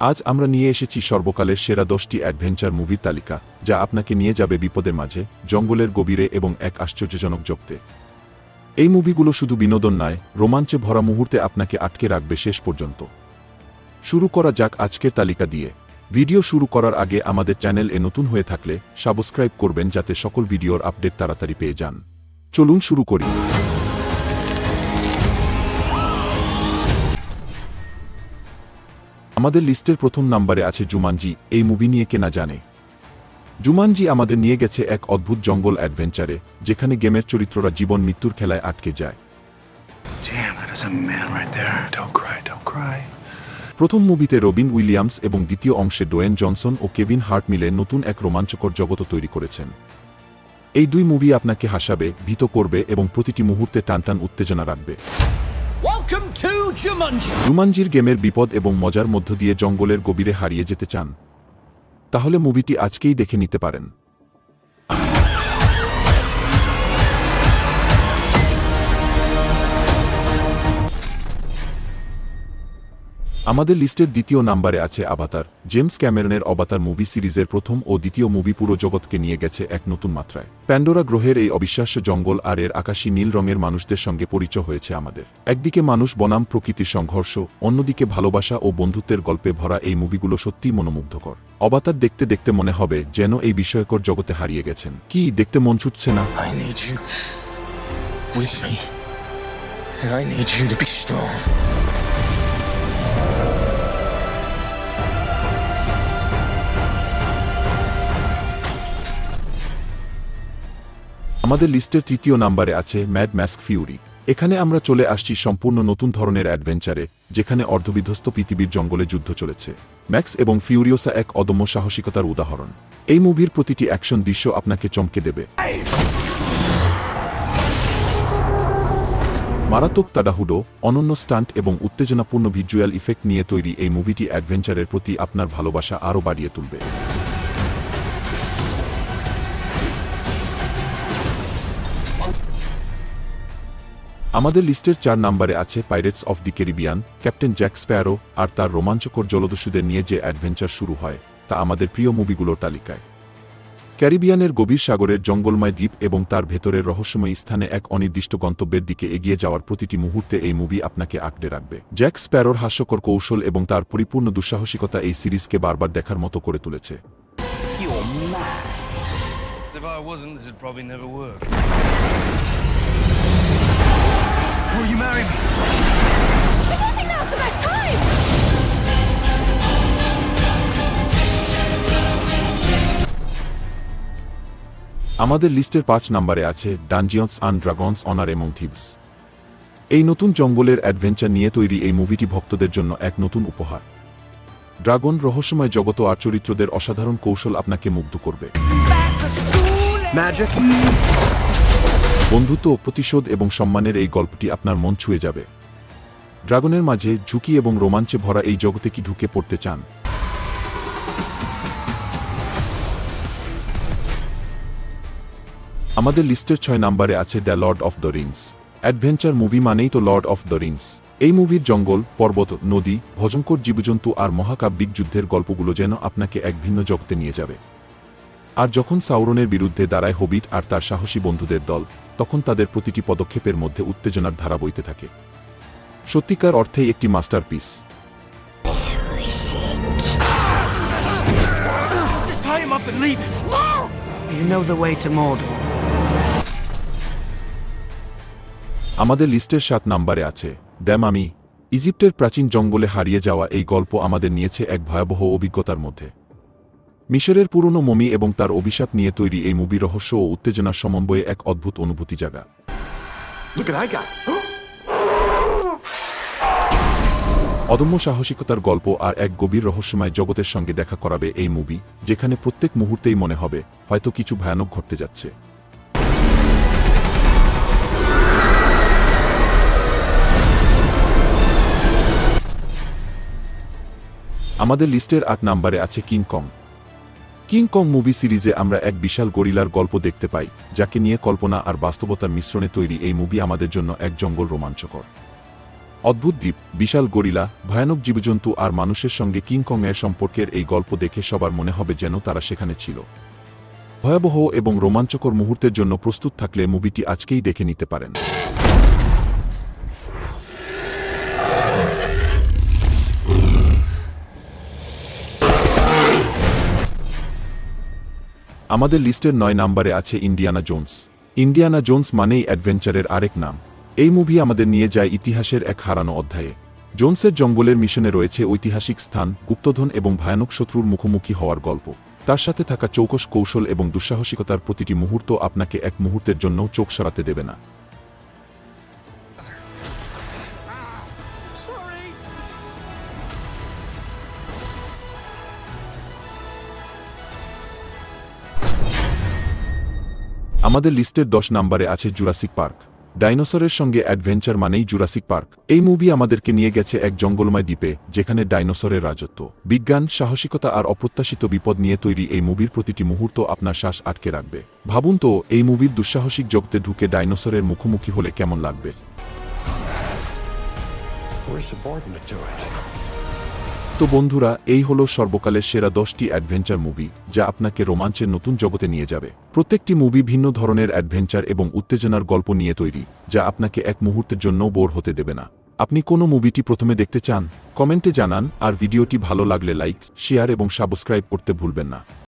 আজ আমরা নিয়ে এসেছি সর্বকালের সেরা দশটি অ্যাডভেঞ্চার মুভির তালিকা, যা আপনাকে নিয়ে যাবে বিপদের মাঝে, জঙ্গলের গভীরে এবং এক আশ্চর্যজনক জগতে। এই মুভিগুলো শুধু বিনোদন নয়, রোমাঞ্চে ভরা মুহূর্তে আপনাকে আটকে রাখবে শেষ পর্যন্ত। শুরু করা যাক আজকের তালিকা দিয়ে। ভিডিও শুরু করার আগে আমাদের চ্যানেল এ নতুন হয়ে থাকলে সাবস্ক্রাইব করবেন যাতে সকল ভিডিওর আপডেট তাড়াতাড়ি পেয়ে যান। চলুন শুরু করি। আমাদের লিস্টের প্রথম নাম্বারে আছে জুমানজি এই মুভি নিয়ে কেনা জানে জুমানজি আমাদের নিয়ে গেছে এক অদ্ভুত জঙ্গল অ্যাডভেঞ্চারে যেখানে গেমের চরিত্ররা জীবন মৃত্যুর খেলায় আটকে যায়. প্রথম মুভিতে রবিন উইলিয়ামস এবং দ্বিতীয় অংশে ডোয়েন জনসন ও কেভিন হার্ট মিলে নতুন এক রোমাঞ্চকর জগত তৈরি করেছেন এই দুই মুভি আপনাকে হাসাবে ভীত করবে এবং প্রতিটি মুহূর্তে টানটান উত্তেজনা রাখবে. জুমানজির গেমের বিপদ এবং মজার মধ্য দিয়ে জঙ্গলের গভীরে হারিয়ে যেতে চান, তাহলে মুভিটি আজকেই দেখে নিতে পারেন। আমাদের লিস্টের দ্বিতীয় নাম্বারে আছে আবাতার জেমস ক্যামেরনের অবাতার মুভি সিরিজের প্রথম ও দ্বিতীয় মুভি পুরো জগৎকে নিয়ে গেছে এক নতুন মাত্রায়। প্যান্ডোরা গ্রহের এই অবিশ্বাস্য জঙ্গল আর এর আকাশী নীল রঙের মানুষদের সঙ্গে পরিচয় হয়েছে আমাদের। একদিকে মানুষ বনাম প্রকৃতির সংঘর্ষ, অন্যদিকে ভালোবাসা ও বন্ধুত্বের গল্পে ভরা এই মুভিগুলো সত্যিই মনোমুগ্ধকর। অবাতার দেখতে দেখতে মনে হবে যেন এই বিষয়কর জগতে হারিয়ে গেছেন। কি, দেখতে মন ছুটছে না? I need you. To be strong. আমাদের লিস্টের তৃতীয় নাম্বারে আছে ম্যাড ম্যাস্ক ফিউরি এখানে আমরা চলে আসছি সম্পূর্ণ নতুন ধরনের অ্যাডভেঞ্চারে, যেখানে অর্ধবিধ্বস্ত পৃথিবীর জঙ্গলে যুদ্ধ চলেছে। ম্যাক্স এবং ফিউরিওসা এক অদম্য সাহসিকতার উদাহরণ। এই মুভির প্রতিটি অ্যাকশন দৃশ্য আপনাকে চমকে দেবে। মারাত্মক তাডাহুডো, অনন্য স্টান্ট এবং উত্তেজনাপূর্ণ ভিজুয়াল ইফেক্ট নিয়ে তৈরি এই মুভিটি অ্যাডভেঞ্চারের প্রতি আপনার ভালোবাসা আরও বাড়িয়ে তুলবে। আমাদের লিস্টের চার নাম্বারে আছে Pirates of the Caribbean captain Jack Sparrow আর তার রোমাঞ্চকর জলদস্যুদের নিয়ে যে অ্যাডভেঞ্চার শুরু হয় তা আমাদের প্রিয় মুভিগুলোর তালিকায়। ক্যারিবিয়ানের গভীর সাগরের জঙ্গলময় দ্বীপ এবং তার ভেতরের রহস্যময় স্থানে এক অনির্দিষ্ট গন্তব্যের দিকে এগিয়ে যাওয়ার প্রতিটি মুহূর্তে এই মুভি আপনাকে আঁকড়ে রাখবে। জ্যাক স্প্যারোর হাস্যকর কৌশল এবং তার পরিপূর্ণ দুঃসাহসিকতা এই সিরিজকে বারবার দেখার মতো করে তুলেছে। If I wasn't, this would probably never work. Will you marry me? I don't think now's the best time! আমাদের লিস্টের পাঁচ নম্বরে আছে Dungeons and Dragons Honor Among Thieves এই নতুন জঙ্গলের অ্যাডভেঞ্চার নিয়ে তৈরি এই মুভিটি ভক্তদের জন্য এক নতুন উপহার ড্রাগন রহস্যময় জগত আর চরিত্রদের অসাধারণ কৌশল আপনাকে মুগ্ধ করবে Magic? বন্ধুত্ব, প্রতিশোধ এবং সম্মানের এই গল্পটি আপনার মন ছুঁয়ে যাবে। ড্রাগনের মাঝে ঝুঁকি এবং রোমাঞ্চে ভরা এই জগতে কি ঢুকে পড়তে চান? আমাদের লিস্টের ছয় নম্বরে আছে the Lord of the Rings. Adventure movie মানেই তো লর্ড অফ দ্য রিংস। এই মুভির জঙ্গল, পর্বত, নদী, ভজঙ্কর জীবজন্তু আর মহাকাব্যিক যুদ্ধের গল্পগুলো যেন আপনাকে এক ভিন্ন জগতে নিয়ে যাবে। আর যখন সাউরনের বিরুদ্ধে দাঁড়ায় হবিট আর তার সাহসী বন্ধুদের দল তখন তাদের প্রতিটি পদক্ষেপের মধ্যে উত্তেজনার ধারা বইতে থাকে। সত্যিকার অর্থেই একটি মাস্টারপিস. আমাদের লিস্টের সাত নাম্বারে আছে দ্যাম আমি। ইজিপ্টের প্রাচীন জঙ্গলে হারিয়ে যাওয়া এই গল্প আমাদের নিয়েছে এক ভয়াবহ অভিজ্ঞতার মধ্যে। মিশরের পুরনো মমি এবং তার অভিশাপ নিয়ে তৈরি এই মুভি রহস্য ও উত্তেজনার সমন্বয়ে এক অদ্ভুত অনুভূতি জাগা. অদম্য সাহসিকতার গল্প আর এক গভীর রহস্যময় জগতের সঙ্গে দেখা করাবে এই মুভি যেখানে প্রত্যেক মুহূর্তেই মনে হবে হয়তো কিছু ভয়ানক ঘটতে যাচ্ছে। আমাদের লিস্টের আট নাম্বারে আছে King Kong. King Kong movie সিরিজে আমরা এক বিশাল গরিলার গল্প দেখতে পাই, যাকে নিয়ে কল্পনা আর বাস্তবতার মিশ্রণে তৈরি এই মুভি আমাদের জন্য এক জঙ্গল রোমাঞ্চকর। অদ্ভুত দ্বীপ, বিশাল গরিলা, ভয়ানক জীবজন্তু আর মানুষের সঙ্গে কিংকংয়ের সম্পর্কের এই গল্প দেখে সবার মনে হবে যেন তারা সেখানে ছিল। ভয়াবহ এবং রোমাঞ্চকর মুহূর্তের জন্য প্রস্তুত থাকলে মুভিটি আজকেই দেখে নিতে পারেন। আমাদের লিস্টের নয় নাম্বারে আছে ইন্ডিয়ানা জোন্স। ইন্ডিয়ানা জোন্স মানেই অ্যাডভেঞ্চারের আরেক নাম। এই মুভি আমাদের নিয়ে যায় ইতিহাসের এক হারানো অধ্যায়ে। জোন্সের জঙ্গলের মিশনে রয়েছে ঐতিহাসিক স্থান, গুপ্তধন এবং ভয়ানক শত্রুর মুখোমুখি হওয়ার গল্প। তার সাথে থাকা চৌকস কৌশল এবং দুঃসাহসিকতার প্রতিটি মুহূর্ত আপনাকে এক মুহূর্তের জন্য চোখ সরাতে দেবে না। আমাদের লিস্টের দশ নম্বরে আছে জুরাসিক পার্ক। ডাইনোসরের সঙ্গে অ্যাডভেঞ্চার মানেই জুরাসিক পার্ক। এই মুভি আমাদেরকে নিয়ে গেছে এক জঙ্গলময় দ্বীপে, যেখানে ডাইনোসরের রাজত্ব, বিজ্ঞান, সাহসিকতা আর অপ্রত্যাশিত বিপদ নিয়ে তৈরি এই মুভির প্রতিটি মুহূর্ত আপনার শ্বাস আটকে রাখবে। ভাবুন তো, এই মুভির দুঃসাহসিক জগতে ঢুকে ডাইনোসরের মুখোমুখি হলে কেমন লাগবে? We're subordinate to it. তো বন্ধুরা, এই হলো সর্বকালের সেরা দশটি অ্যাডভেঞ্চার মুভি, যা আপনাকে রোমাঞ্চের নতুন জগতে নিয়ে যাবে। প্রত্যেকটি মুভি ভিন্ন ধরনের অ্যাডভেঞ্চার এবং উত্তেজনার গল্প নিয়ে তৈরি, যা আপনাকে এক মুহূর্তের জন্য বোর হতে দেবে না। আপনি কোনো মুভিটি প্রথমে দেখতে চান, কমেন্টে জানান, আর ভিডিওটি ভালো লাগলে লাইক, শেয়ার এবং সাবস্ক্রাইব করতে ভুলবেন না।